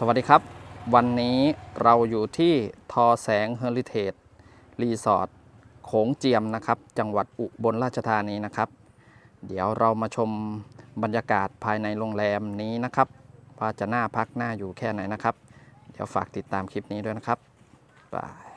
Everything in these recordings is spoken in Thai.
สวัสดีครับ วันนี้เราอยู่ที่ทอแสงเฮอริเทจรีสอร์ทโขงเจียมนะครับ จังหวัดอุบลราชธานีนะครับ เดี๋ยวเรามาชมบรรยากาศภายในโรงแรมนี้นะครับว่าจะน่าพักน่าอยู่แค่ไหนนะครับ เดี๋ยวฝากติดตามคลิปนี้ด้วยนะครับบาย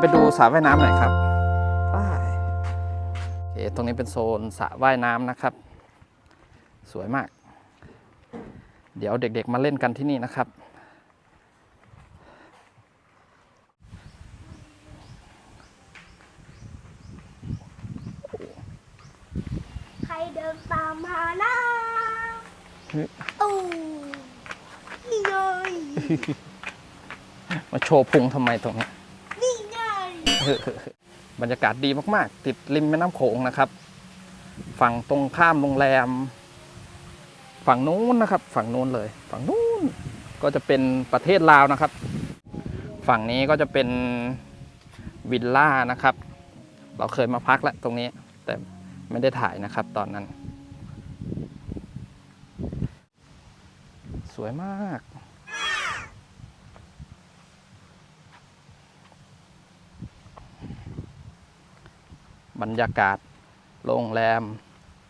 ไปดูสระว่ายน้ำหน่อยครับไปโอเคตรงนี้เป็นโซนสระว่ายน้ำนะครับ สวยมาก เดี๋ยวเด็กๆมาเล่นกันที่นี่นะครับใครเดินตามมานะเฮ้ยอู้นี่ไงมาโชว์พุงทำไมตรงนี้นี่ไง บรรยากาศดีมากๆ ติดริมแม่น้ำโขงนะครับ ฝั่งตรงข้ามโรงแรม ฝั่งนู้นนะครับ ฝั่งนู้นเลย ฝั่งนู้นก็จะเป็นประเทศลาวนะครับ ฝั่งนี้ก็จะเป็นวิลล่านะครับ เราเคยมาพักแล้วตรงนี้ แต่ไม่ได้ถ่ายนะครับตอนนั้น สวยมาก บรรยากาศ โรงแรม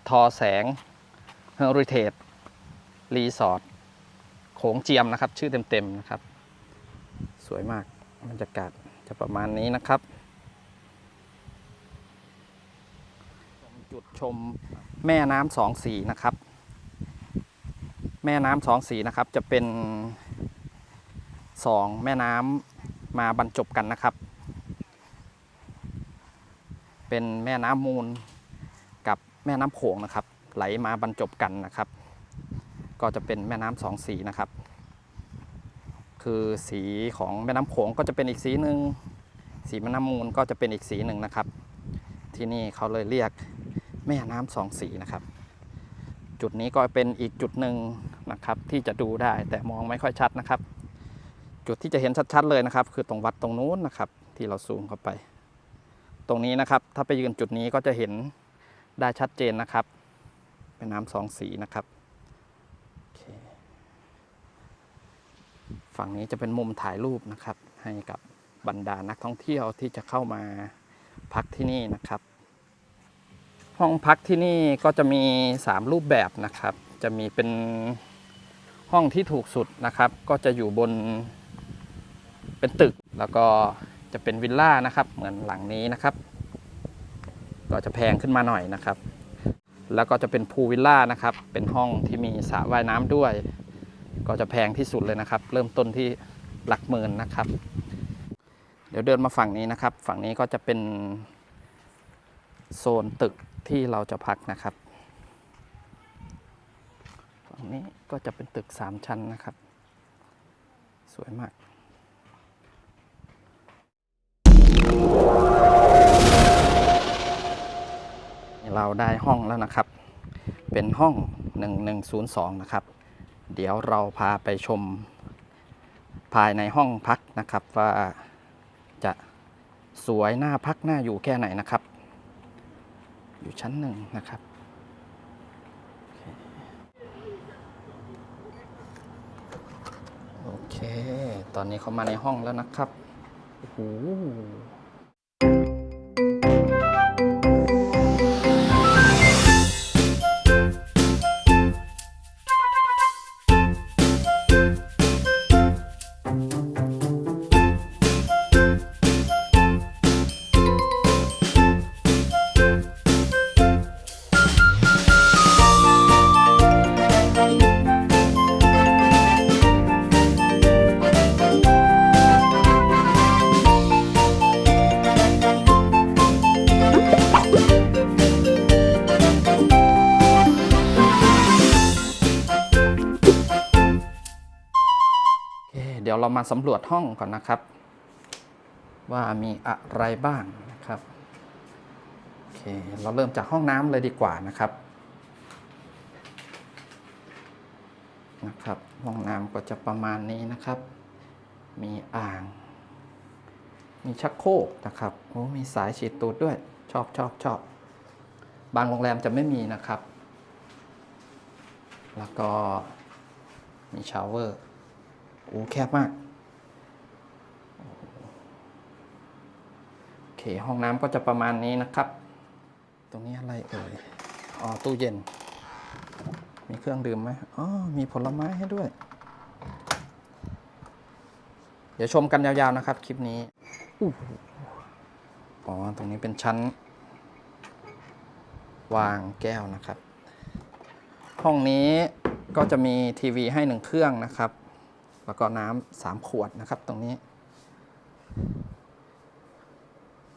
ทอแสงเฮอริเทจรีสอร์ทโขงเจียมนะครับ ชื่อเต็มๆนะครับ สวยมากบรรยากาศจะประมาณนี้นะครับ จุดชมแม่น้ำสองสีนะครับ แม่น้ำสองสีนะครับจะเป็นสองแม่น้ำมาบรรจบกันนะครับ เป็นแม่น้ำมูลกับแม่น้ำโขงนะครับ ไหลมาบรรจบกันนะครับ ก็จะเป็นแม่น้ำสองสีนะครับ คือสีของแม่น้ำโขงก็จะเป็นอีกสีหนึ่งสีแม่น้ำมูลก็จะเป็นอีกสีหนึ่งนะครับ ที่นี่เขาเลยเรียกแม่น้ำสองสีนะครับ จุดนี้ก็เป็นอีกจุดหนึ่งนะครับที่จะดูได้แต่มองไม่ค่อยชัดนะครับ จุดที่จะเห็นชัดๆเลยนะครับ คือตรงวัดตรงนู้นนะครับ ที่เราซูมเข้าไป ตรงนี้นะครับ ถ้าไปยืนจุดนี้ก็จะเห็นได้ชัดเจนนะครับ เป็นน้ำสองสีนะครับ ฝั่งนี้จะเป็นมุมถ่ายรูปนะครับ ให้กับบรรดานักท่องเที่ยวที่จะเข้ามาพักที่นี่นะครับ ห้องพักที่นี่ก็จะมี 3 รูปแบบนะครับ จะมีเป็นห้องที่ถูกสุดนะครับ ก็จะอยู่บนเป็นตึกแล้วก็ จะเป็นวิลล่านะครับเหมือนหลังนี้นะครับ ก็จะแพงขึ้นมาหน่อยนะครับ แล้วก็จะเป็นพูลวิลล่านะครับ เป็นห้องที่มีสระว่ายน้ำด้วย ก็จะแพงที่สุดเลยนะครับ เริ่มต้นที่หลักหมื่นนะครับ เดี๋ยวเดินมาฝั่งนี้นะครับ ฝั่งนี้ก็จะเป็นโซนตึกที่เราจะพักนะครับ ฝั่งนี้ก็จะเป็นตึก 3 ชั้นนะครับ สวยมาก เราได้ห้องแล้วนะครับ เป็นห้อง 1102 นะครับ เดี๋ยวเราพาไปชมภายในห้องพักนะครับว่าจะสวยหน่าพักหน่าอยู่แค่ไหนนะครับ อยู่ชั้นหนึ่งนะครับ โอเค ตอนนี้เขามาในห้องแล้วนะครับ โอ้โห ยวเรามาสำรวจห้องก่อนนะครับ ว่ามีอะไรบ้างนะครับโอเคเราเริ่มจากห้องน้ำเลยดีกว่านะครับนะครับห้องน้ำก็จะประมาณนี้นะครับ มีอ่าง มีชักโครกนะครับโอ้มีสายฉีดตูดด้วย ชอบชอบชอบบางโรงแรมจะไม่มีนะครับ แล้วก็มีชาวเวอร์ โอ้แคบมาก โอเค ห้องน้ำก็จะประมาณนี้นะครับ ตรงนี้อะไรเอ่ย อ๋อ ตู้เย็น มีเครื่องดื่มไหมอ๋อ มีผลไม้ให้ด้วย เดี๋ยวชมกันยาวๆนะครับ คลิปนี้อ๋อ ตรงนี้เป็นชั้น วางแก้วนะครับ ห้องนี้ก็จะมีทีวีให้หนึ่งเครื่องนะครับ แล้วก็น้ำสามขวดนะครับตรงนี้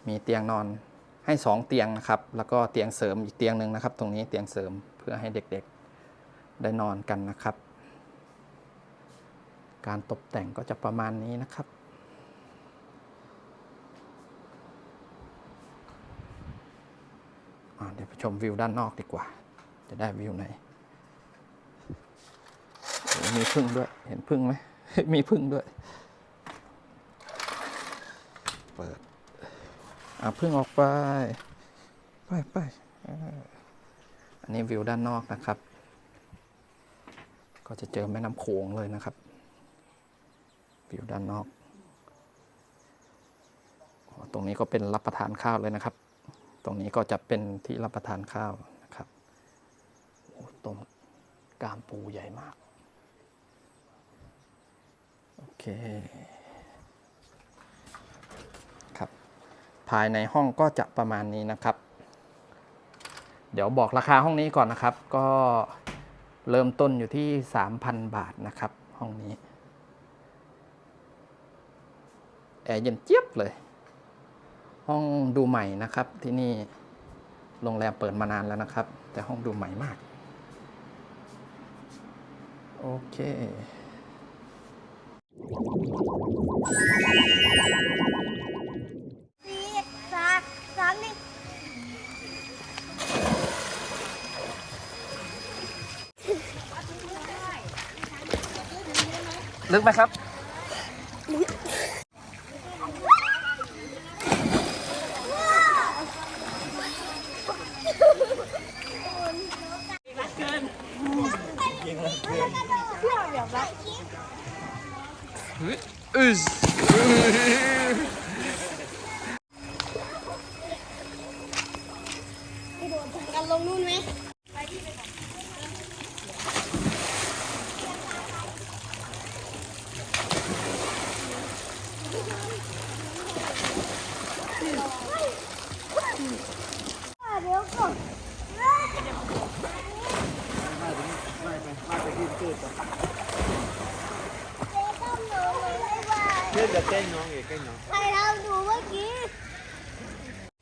มีเตียงนอนให้สองเตียงนะครับ แล้วก็เตียงเสริมอีกเตียงหนึ่งนะครับ ตรงนี้เตียงเสริมเพื่อให้เด็กๆได้นอนกันนะครับ การตกแต่งก็จะประมาณนี้นะครับเดี๋ยวไปชมวิวด้านนอกดีกว่า จะได้วิวไหน มีพึ่งด้วย เห็นพึ่งไหม มีพึ่งด้วย เปิด อ่าพึ่งออกไป ไปไปอ่าอันนี้วิวด้านนอกนะครับ ก็จะเจอแม่น้ำโขงเลยนะครับ วิวด้านนอกอ๋อตรงนี้ก็เป็นรับประทานข้าวเลยนะครับ ตรงนี้ก็จะเป็นที่รับประทานข้าวนะครับโอ้ตรงกามปูใหญ่มากโอ เค ครับ ภายในห้องก็จะประมาณนี้นะครับ เดี๋ยวบอกราคาห้องนี้ก่อนนะครับ ก็เริ่มต้นอยู่ที่ 3,000 บาทนะครับ ห้องนี้ แอร์เย็นเจี๊ยบเลย ห้องดูใหม่นะครับที่นี่โรงแรมเปิดมานานแล้วนะครับ แต่ห้องดูใหม่มาก โอเค สี่สามสามหนึ่งลึกไหมครับ เที่ยวเดี๋ยวนะ อึส กันลงนู่นไหมเดี๋ยวก่อนเจ๊ต้องหนูไม่ไหว เล่นจะเต้นน้องเอกใกล้น้อง ใครเราดูเมื่อกี้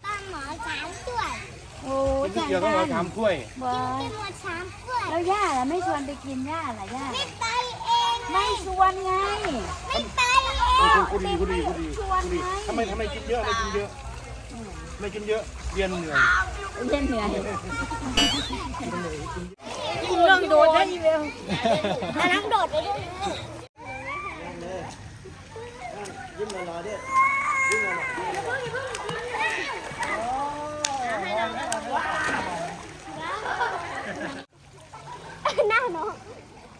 ตั้งหมอช้างด้วย โอ้พี่ยเกียวต้องมาทำถ้วยบอเป็นหมอช้างด้วยแล้วย่าล่ะไม่ชวนไปกินย่าล่ะย่า ไม่ไปเองไม่ชวนไง ไม่ไปเอคุณงคุณดีคุณดีคุณดีคุณดีทำไมทำไมกินเยอะไม่กินเยอะไม่กินเยอะเรียนเหนื่อยเล่นเหนื่อยลองโดดได้ยีเวลอันนั้นโดดไปด้วยยิ้มรอๆดิหน้า น้อง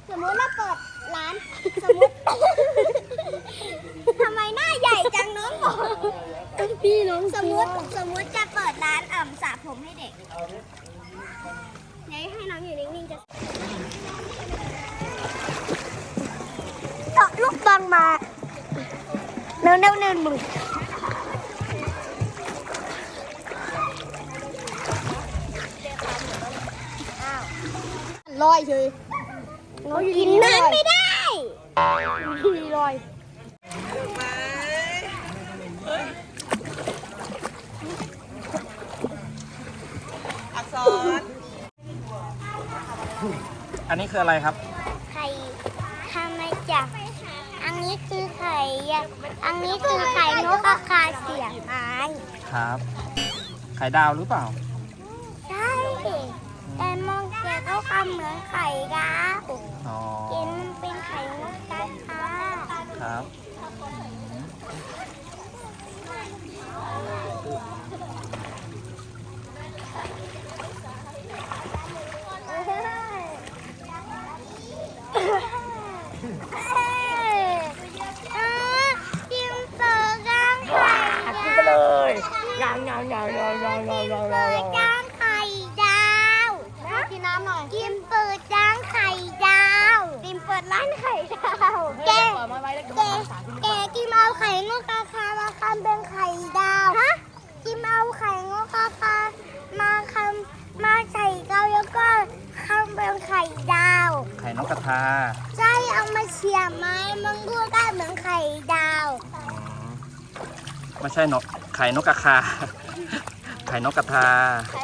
สมมติเราเปิดร้าน สมมติ ทำไมหน้าใหญ่จังน้องบอกพี่น้องสมมติสมมติจะเปิดร้านอ่ำสระผมให้เด็กไหนให้น้องอยู่นิ่งๆจะตกลูกบอลมาเร็วๆหนึ่งหมื่ ลอยเฉยกินน้ำไม่ได้ลอยอันนี้คืออะไรครับ ไข่ทำมาจาก อันนี้คือไข่อะอันนี้คือไข่นกอาคาเสียงไม้ครับ ไข่ดาวหรือเปล่า ใช่แต่ม องเจอเขาทำเหมือนไข่ดาวอ๋อเห็นมันเป็นไข่นกกระทาครับกินเปิดย่างไข่กินไปเลยย่างย่างย่างย่างย่างย่างย่างเปิดย่างไข่ดาวกินน้ำหน่อยกินเปิดย่างไข่ดาวกินเปิดร้านไข่ดาว แกแกแกกินเอาไข่นกกระทามาทำเป็นไข่ดาวฮะกินเอาไข่นกกระทามาทำมาใส่เกาแล้วก็ทำเป็นไข่ดาว ไข่นกกระทาใช่เอามาเฉียบไม้มันก็ได้เหมือนไข่ดาวอืมไม่ใช่นกไข่นกกระคาไข่นกกระทาไข่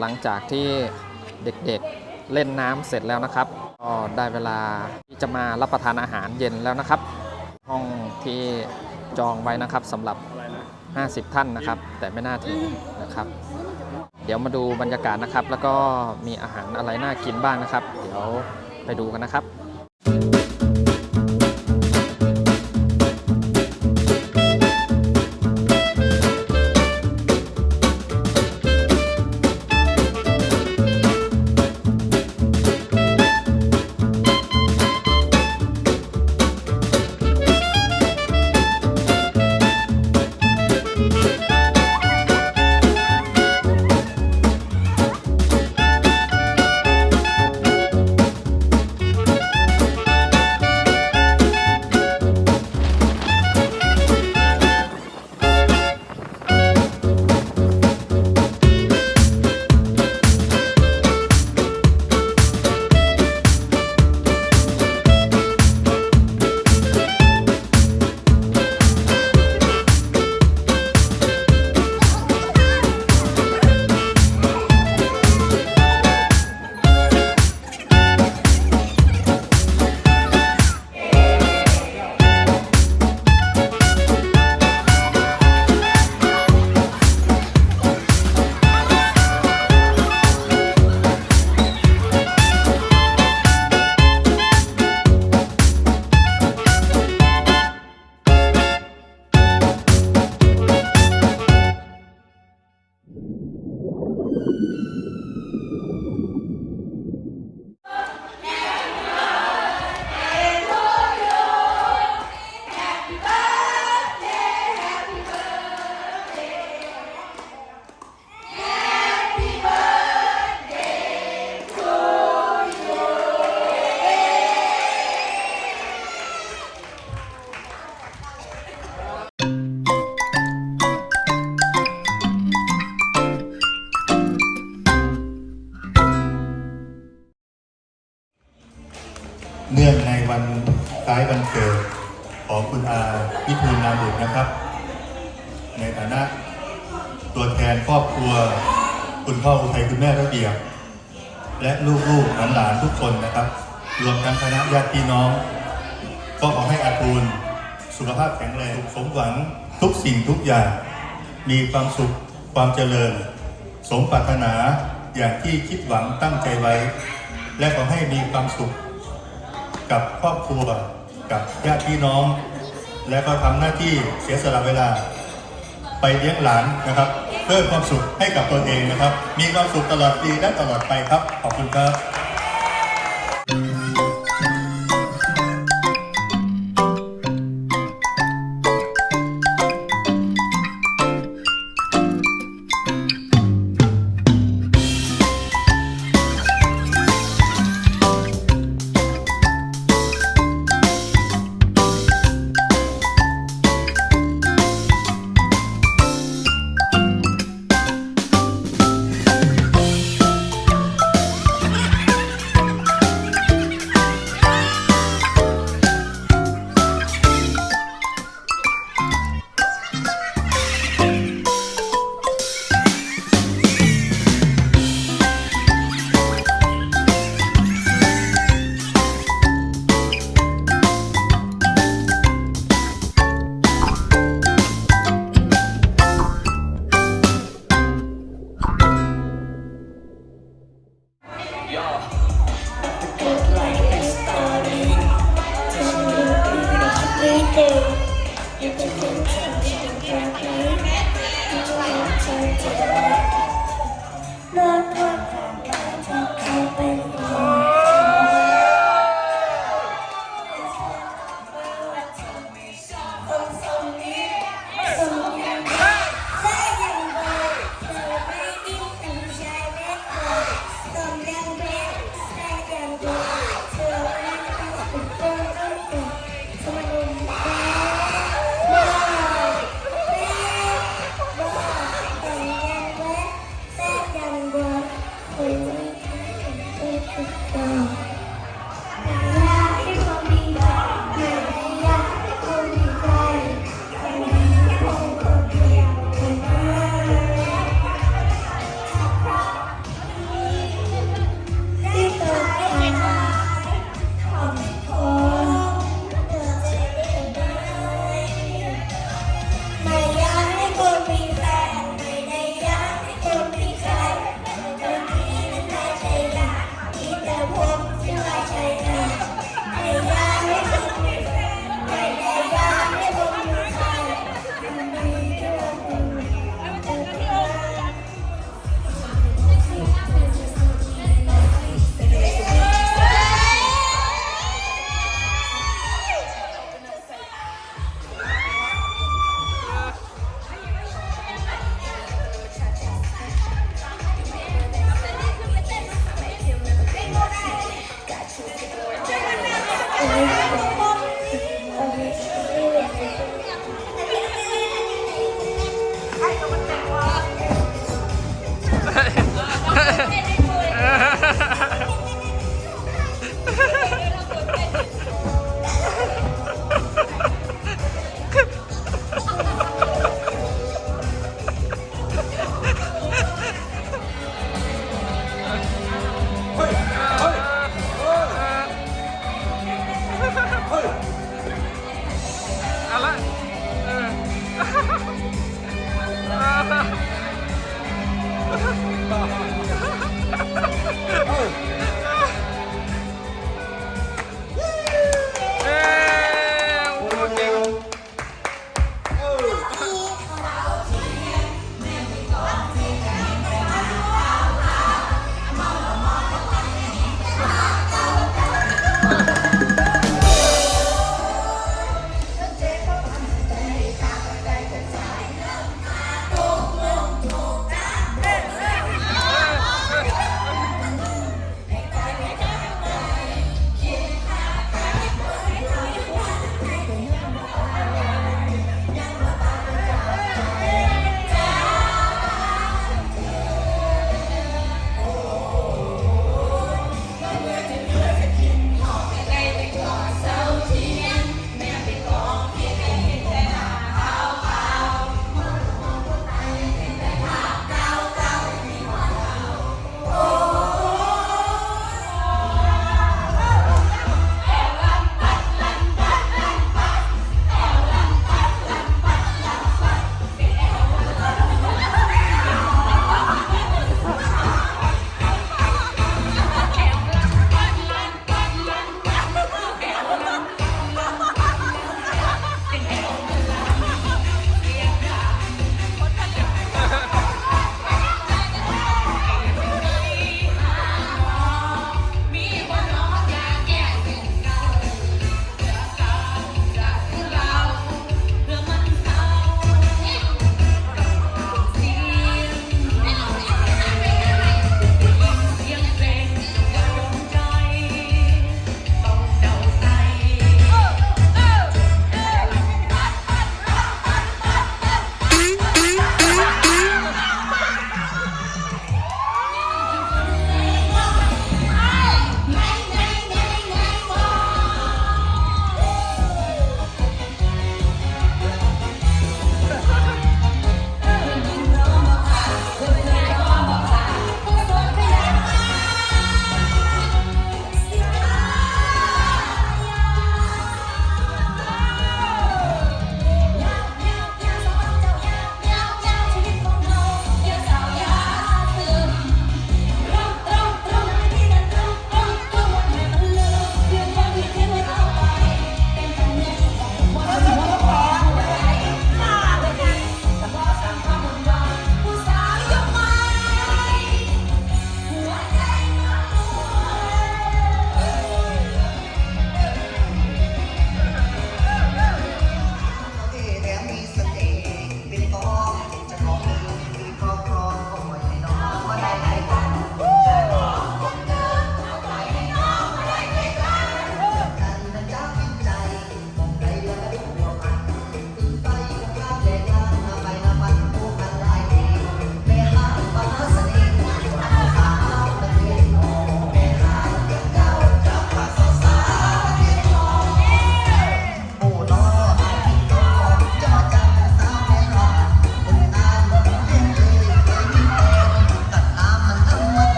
หลังจากที่เด็กๆเล่นน้ำเสร็จแล้วนะครับ ก็ได้เวลาที่จะมารับประทานอาหารเย็นแล้วนะครับ ห้องที่จองไว้นะครับสำหรับ 50 ท่านนะครับ แต่ไม่น่าถึงนะครับ เดี๋ยวมาดูบรรยากาศนะครับ แล้วก็มีอาหารอะไรน่ากินบ้างนะครับ เดี๋ยวไปดูกันนะครับ คนนะครับรวมทั้งคณะญาติพี่น้อง ก็ขอให้อาทูลสุขภาพแข็งแรงสมหวังทุกสิ่งทุกอย่าง มีความสุขความเจริญ สมปรารถนาอย่างที่คิดหวังตั้งใจไว้ และขอให้มีความสุข กับครอบครัวกับญาติพี่น้อง และก็ทำหน้าที่เสียสละเวลา ไปเลี้ยงหลานนะครับเพิ่มความสุขให้กับตัวเองนะครับ มีความสุขตลอดปีและตลอดไปครับ ขอบคุณครับ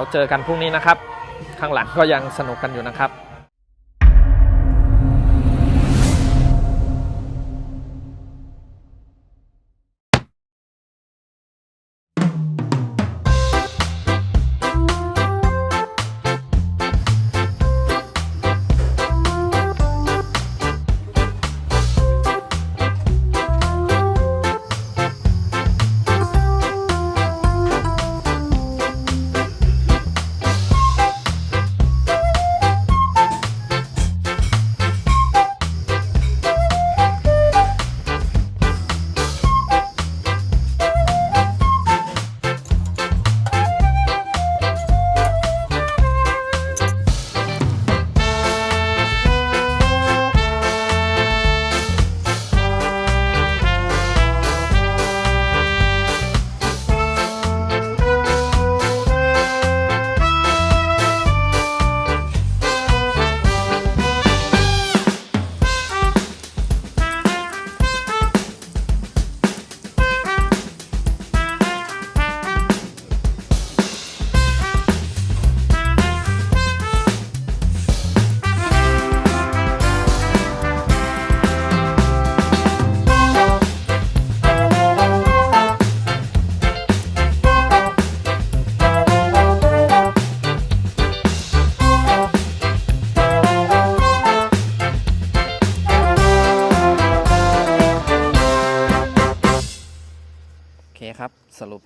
เดี๋ยวเจอกันพรุ่งนี้นะครับ ข้างหลังก็ยังสนุกกันอยู่นะครับ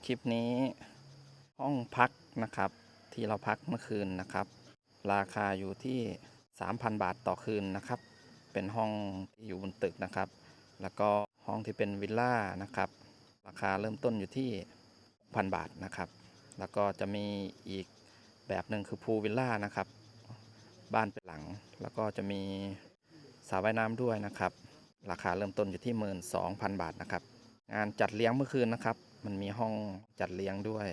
คลิปนี้ ห้องพักนะครับ ที่เราพักเมื่อคืนนะครับ ราคาอยู่ที่ 3,000 บาทต่อคืนนะครับ เป็นห้องที่อยู่บนตึกนะครับ แล้วก็ห้องที่เป็นวิลล่านะครับ ราคาเริ่มต้นอยู่ที่6,000บาทนะครับ แล้วก็จะมีอีกแบบหนึ่งคือพูลวิลล่านะครับ บ้านเป็นหลัง แล้วก็จะมีสระว่ายน้ำด้วยนะครับ ราคาเริ่มต้นอยู่ที่ 12,000 บาทนะครับ งานจัดเลี้ยงเมื่อคืนนะครับ มันมีห้องจัดเลี้ยงด้วย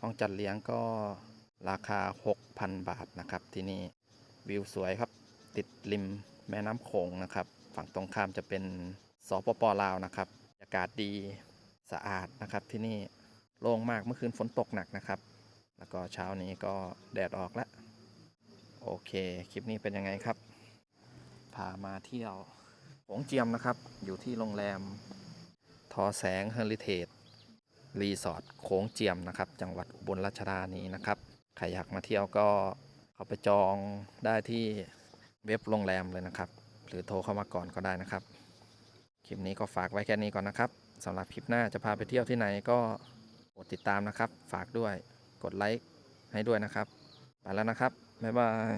ห้องจัดเลี้ยงก็ราคา 6,000 บาทนะครับ ที่นี่วิวสวยครับ ติดริมแม่น้ำโขงนะครับ ฝั่งตรงข้ามจะเป็นสปปลาวนะครับอากาศดีสะอาดนะครับที่นี่โล่งมากเมื่อคืนฝนตกหนักนะครับ แล้วก็เช้านี้ก็แดดออกแล้วโอเค คลิปนี้เป็นยังไงครับ พามาเที่ยวโขงเจียมนะครับ อยู่ที่โรงแรม ทอแสงเฮลิเทจ รีสอร์ทโขงเจียมนะครับ จังหวัดอุบลราชธานีนะครับ ใครอยากมาเที่ยวก็เข้าไปจองได้ที่เว็บโรงแรมเลยนะครับ หรือโทรเข้ามาก่อนก็ได้นะครับ คลิปนี้ก็ฝากไว้แค่นี้ก่อนนะครับสำหรับคลิปหน้าจะพาไปเที่ยวที่ไหนก็กดติดตามนะครับ ฝากด้วย กดไลค์ให้ด้วยนะครับ ไปแล้วนะครับ บ๊ายบาย